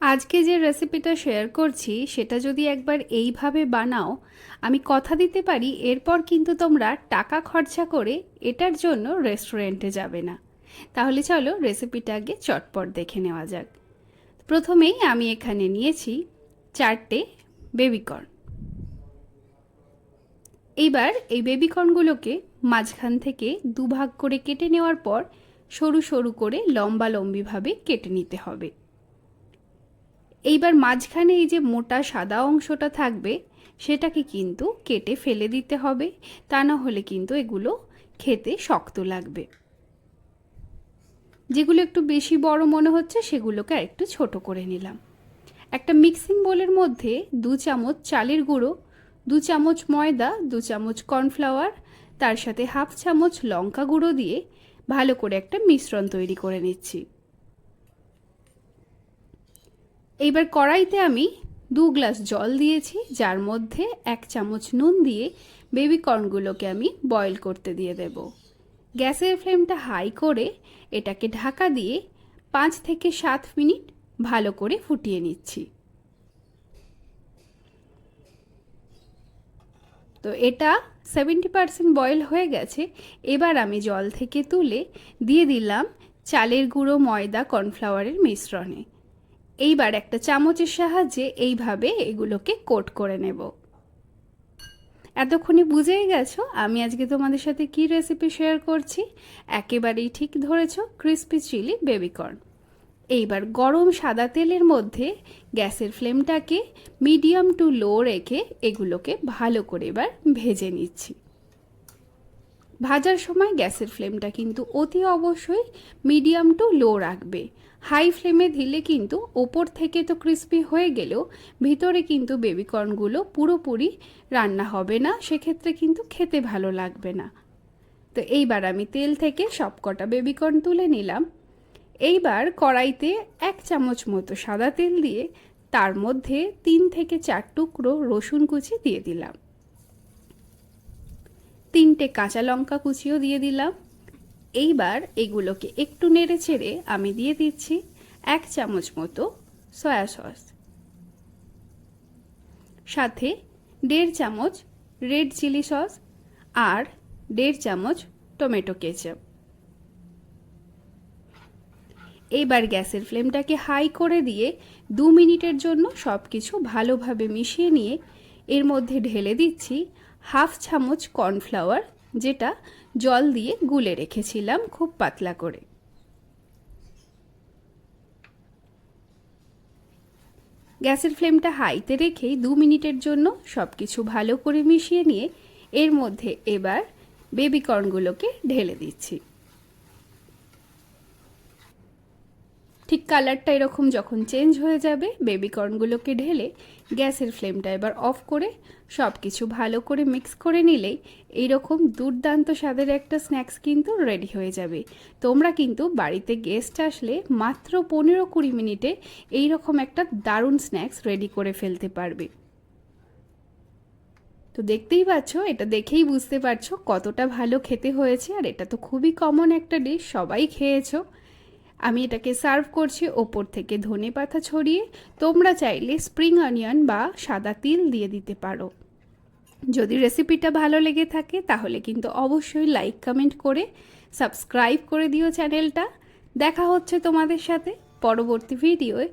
আজকে যে রেসিপিটা শেয়ার করছি, সেটা যদি একবার এইভাবে বানাও, আমি কথা দিতে পারি, এরপর কিন্তু তোমরা টাকা খরচা করে এটার জন্য রেস্টুরেন্টে যাবে না। তাহলে চলো রেসিপিটা আগে চটপট দেখে নেওয়া যাক। প্রথমেই আমি এখানে নিয়েছি চারটে বেবিকর্ন এইবার এই বেবিকর্নগুলোকে মাঝখান থেকে দুভাগ করে কেটে নেওয়ার পর, সরু সরু করে লম্বা লম্বিভাবে কেটে নিতে হবে। এইবার মাঝখানে এই যে মোটা সাদা অংশটা থাকবে, সেটাকে কিন্তু কেটে ফেলে দিতে হবে। তা না হলে কিন্তু এগুলো খেতে শক্ত লাগবে। যেগুলো একটু বেশি বড় মনে হচ্ছে, সেগুলোকে একটু ছোট করে নিলাম। একটা মিক্সিং বোলের মধ্যে দু চামচ চালের গুঁড়ো, দু চামচ ময়দা, দু চামচ কর্নফ্লাওয়ার, তার সাথে হাফ চামচ লঙ্কা গুঁড়ো দিয়ে ভালো করে একটা মিশ্রণ তৈরি করে নিচ্ছি। এইবার কড়াইতে আমি দু গ্লাস জল দিয়েছি, যার মধ্যে এক চামচ নুন দিয়ে বেবি কর্নগুলোকে আমি বয়েল করতে দিয়ে দেব। গ্যাসের ফ্লেমটা হাই করে এটাকে ঢাকা দিয়ে পাঁচ থেকে সাত মিনিট ভালো করে ফুটিয়ে নিচ্ছি। তো এটা সেভেন্টি পারসেন্ট বয়েল হয়ে গেছে, এবার আমি জল থেকে তুলে দিয়ে দিলাম চালের গুঁড়ো ময়দা কর্নফ্লাওয়ারের মিশ্রণে। এইবার একটা চামচের সাহায্যে এইভাবে এগুলোকে কোট করে নেব। এতক্ষণে বুঝেই গেছো আমি আজকে তোমাদের সাথে কি রেসিপি শেয়ার করছি? একেবারেই ঠিক ধরেছ ক্রিসপি চিলি বেবিকর্ন এইবার গরম সাদা তেলের মধ্যে গ্যাসের ফ্লেমটাকে মিডিয়াম টু লো রেখে এগুলোকে ভালো করে এবার ভেজে নিচ্ছি। ভাজার সময় গ্যাসের ফ্লেমটা কিন্তু অতি অবশ্যই মিডিয়াম টু লো রাখবে। হাই ফ্লেমে দিলে কিন্তু ওপর থেকে তো ক্রিস্পি হয়ে গেলেও ভিতরে কিন্তু বেবিকর্নগুলো পুরোপুরি রান্না হবে না, সেক্ষেত্রে কিন্তু খেতে ভালো লাগবে না। তো এইবার আমি তেল থেকে সবকটা বেবিকর্ন তুলে নিলাম। এইবার কড়াইতে এক চামচ মতো সাদা তেল দিয়ে তার মধ্যে তিন থেকে চার টুকরো রসুন কুচি দিয়ে দিলাম। তিনটে কাঁচা লঙ্কা কুচিও দিয়ে দিলাম। এইবার এগুলোকে একটু নেড়ে ছেড়ে আমি দিয়ে দিচ্ছি এক চামচ মতো সয়া সস। সাথে দেড় চামচ রেড চিলি সস আর দেড় চামচ টমেটো কেচাপ। এবার গ্যাসের ফ্লেমটাকে হাই করে দিয়ে দু মিনিটের জন্য সব কিছু ভালোভাবে মিশিয়ে নিয়ে এর মধ্যে ঢেলে দিচ্ছি হাফ চামচ কর্নফ্লাওয়ার, যেটা জল দিয়ে গুলে রেখেছিলাম খুব পাতলা করে। গ্যাসের ফ্লেমটা হাইতে রেখেই দু মিনিটের জন্য সব কিছু ভালো করে মিশিয়ে নিয়ে এর মধ্যে এবার বেবিকর্নগুলোকে ঢেলে দিচ্ছি। ঠিক কালারটা এরকম যখন চেঞ্জ হয়ে যাবে বেবিকর্নগুলোকে ঢেলে গ্যাসের ফ্লেমটা এবার অফ করে সব কিছু ভালো করে মিক্স করে নিলেই এইরকম দুর্দান্ত স্বাদের একটা স্ন্যাক্স কিন্তু রেডি হয়ে যাবে। তোমরা কিন্তু বাড়িতে গেস্ট আসলে মাত্র পনেরো কুড়ি মিনিটে এই রকম একটা দারুণ স্ন্যাক্স রেডি করে ফেলতে পারবে। তো দেখতেই পাচ্ছ, এটা দেখেই বুঝতে পারছ কতটা ভালো খেতে হয়েছে, আর এটা তো খুবই কমন একটা ডিশ সবাই খেয়েছো। আমি এটাকে সার্ভ করছি ওপর থেকে ধনে পাতা ছড়িয়ে। তোমরা চাইলে স্প্রিং অনিয়ন বা সাদা তিল দিয়ে দিতে পারো। যদি রেসিপিটা ভালো লেগে থাকে, তাহলে কিন্তু অবশ্যই লাইক কমেন্ট করে সাবস্ক্রাইব করে দিও চ্যানেলটা দেখা হচ্ছে তোমাদের সাথে পরবর্তী ভিডিওয়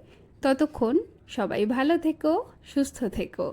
ততক্ষণ সবাই ভালো থেকো, সুস্থ থেকো।